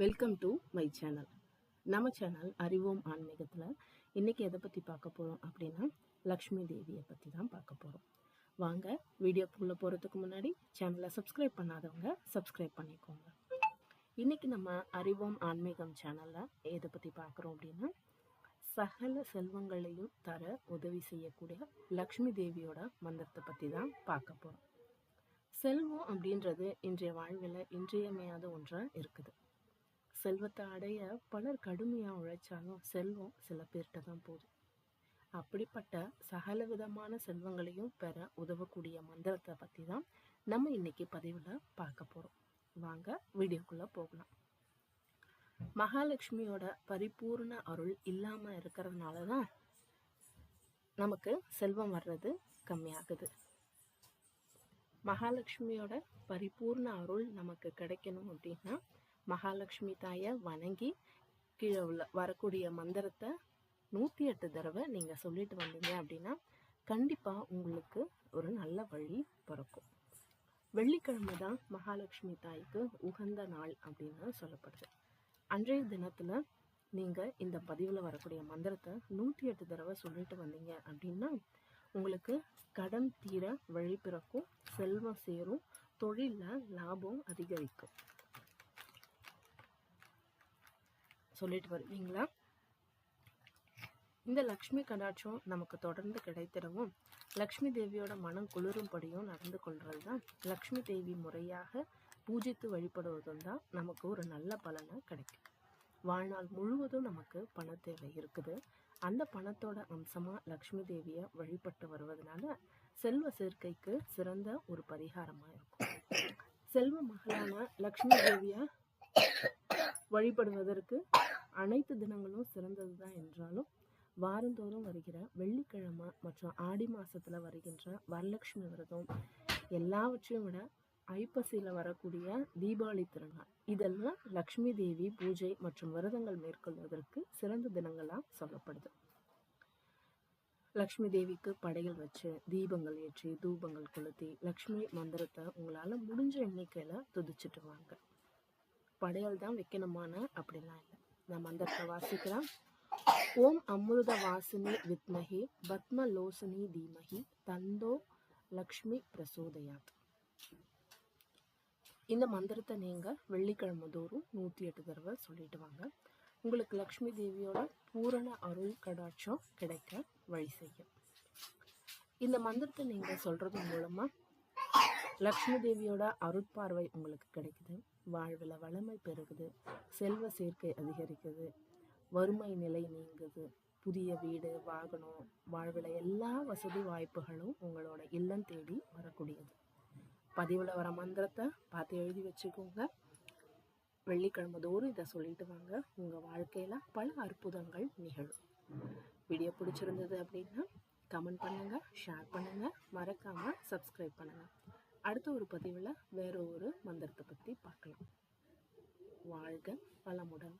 Welcome to my channel நம்ம channel அறிவோம் ஆன்மீகத்தில். இன்றைக்கி எதை பற்றி பார்க்க போகிறோம் அப்படின்னா லக்ஷ்மி தேவியை பற்றி தான் பார்க்க போகிறோம் வாங்க வீடியோக்குள்ளே போகிறதுக்கு முன்னாடி சேனலை சப்ஸ்கிரைப் பண்ணாதவங்க சப்ஸ்கிரைப் பண்ணிக்கோங்க. இன்றைக்கி நம்ம அறிவோம் ஆன்மீகம் சேனலில் எதை பற்றி பார்க்குறோம் அப்படின்னா சகல செல்வங்களையும் தர உதவி செய்யக்கூடிய லக்ஷ்மி தேவியோட மந்திரத்தை பற்றி தான் பார்க்க போகிறோம் செல்வம் அப்படின்றது இன்றைய வாழ்வில் இன்றியமையாத ஒன்றாக இருக்குது. செல்வத்தை அடைய பலர் கடுமையாக உழைச்சாலும் செல்வம் சில பேர்கிட்ட தான் போதும். அப்படிப்பட்ட சகல விதமான செல்வங்களையும் பெற உதவக்கூடிய மந்திரத்தை பற்றி தான் நம்ம இன்னைக்கு பதிவில் பார்க்க போகிறோம் வாங்க வீடியோக்குள்ளே போகலாம். மகாலட்சுமியோட பரிபூர்ண அருள் இல்லாமல் இருக்கிறதுனால தான் நமக்கு செல்வம் வர்றது கம்மியாகுது. மகாலட்சுமியோட பரிபூர்ண அருள் நமக்கு கிடைக்கணும் அப்படின்னா மகாலட்சுமி தாயை வணங்கி கீழே உள்ள வரக்கூடிய மந்திரத்தை நூற்றி எட்டு தடவை நீங்கள் சொல்லிட்டு வந்தீங்க அப்படின்னா கண்டிப்பாக உங்களுக்கு ஒரு நல்ல வழி பிறக்கும். வெள்ளிக்கிழமை தான் மகாலட்சுமி தாய்க்கு உகந்த நாள் அப்படின்னு சொல்லப்படுது. அன்றைய தினத்தில் நீங்கள் இந்த பதிவில் வரக்கூடிய மந்திரத்தை நூற்றி எட்டு தடவை சொல்லிட்டு வந்தீங்க அப்படின்னா உங்களுக்கு கடன் தீர வழி பிறக்கும் செல்வம் சேரும் தொழிலில் லாபம் அதிகரிக்கும். சொல்லிட்டு வருவீங்களா இந்த லக்ஷ்மி கடாட்சம் நமக்கு தொடர்ந்து கிடைத்திடவும் லக்ஷ்மி தேவியோட மனம் குளிரும்படியும் நடந்து கொள்வது தான் லக்ஷ்மி தேவி முறையாக பூஜித்து வழிபடுவதும் தான் நமக்கு ஒரு நல்ல பலனை கிடைக்கும். வாழ்நாள் முழுவதும் நமக்கு பண தேவை இருக்குது. அந்த பணத்தோட அம்சமாக லக்ஷ்மி தேவியை வழிபட்டு வருவதனால செல்வ சேர்க்கைக்கு சிறந்த ஒரு பரிகாரமாக இருக்கும். செல்வ மகளான லக்ஷ்மி தேவியை வழிபடுவதற்கு அனைத்து தினங்களும் சிறந்தது தான் என்றாலும் வாரந்தோறும் வருகிற வெள்ளிக்கிழமை மற்றும் ஆடி மாதத்தில் வருகின்ற வரலட்சுமி விரதம் எல்லாவற்றையும் விட ஐப்பசியில் வரக்கூடிய தீபாவளி திருநாள். இதெல்லாம் லக்ஷ்மி தேவி பூஜை மற்றும் விரதங்கள் மேற்கொள்வதற்கு சிறந்த தினங்களாக சொல்லப்படுது. லக்ஷ்மி தேவிக்கு படைகள் வச்சு தீபங்கள் ஏற்றி தூபங்கள் கொளுத்தி லக்ஷ்மி மந்திரத்தை உங்களால் முடிஞ்ச எண்ணிக்கையில் துதிச்சிட்டு வாங்க. படையல் தான் வைக்கணுமான அப்படிலாம் இல்லை. நான் மந்திரத்தை வாசிக்கலாம் ஓம் அமிர்த வாசினி வித்மஹி பத்ம லோசனி தீமஹி தந்தோ லக்ஷ்மி பிரசோதயாத். இந்த மந்திரத்தை நீங்கள் வெள்ளிக்கிழமை தோறும் நூற்றி எட்டு தடவை சொல்லிட்டு வாங்க. உங்களுக்கு லக்ஷ்மி தேவியோட பூரண அருள் கடாட்சம் கிடைக்க வழி செய்யும். இந்த மந்திரத்தை நீங்கள் சொல்கிறது மூலமாக லக்ஷ்மி தேவியோட அருட்பார்வை உங்களுக்கு கிடைக்குது. வாழ்வில் வளமை பெருகுது. செல்வ சேர்க்கை அதிகரிக்குது. வறுமை நிலை நீங்குது. புதிய வீடு வாகனம் வாழ்வில் எல்லா வசதி வாய்ப்புகளும் உங்களோட இல்லம் தேடி வரக்கூடியது. பதிவில் வர மந்திரத்தை பார்த்து எழுதி வச்சுக்கோங்க. வெள்ளிக்கிழமை தோறும் இதை சொல்லிட்டு வாங்க. உங்கள் வாழ்க்கையில் பல அற்புதங்கள் நிகழும். வீடியோ பிடிச்சிருந்தது அப்படின்னா கமெண்ட் பண்ணுங்கள் ஷேர் பண்ணுங்கள் மறக்காமல் சப்ஸ்கிரைப் பண்ணுங்கள் அடுத்த ஒரு பதிவில் வேற ஒரு மந்திரத்தை பற்றி பார்க்கலாம். வாழ்க வளமுடன்.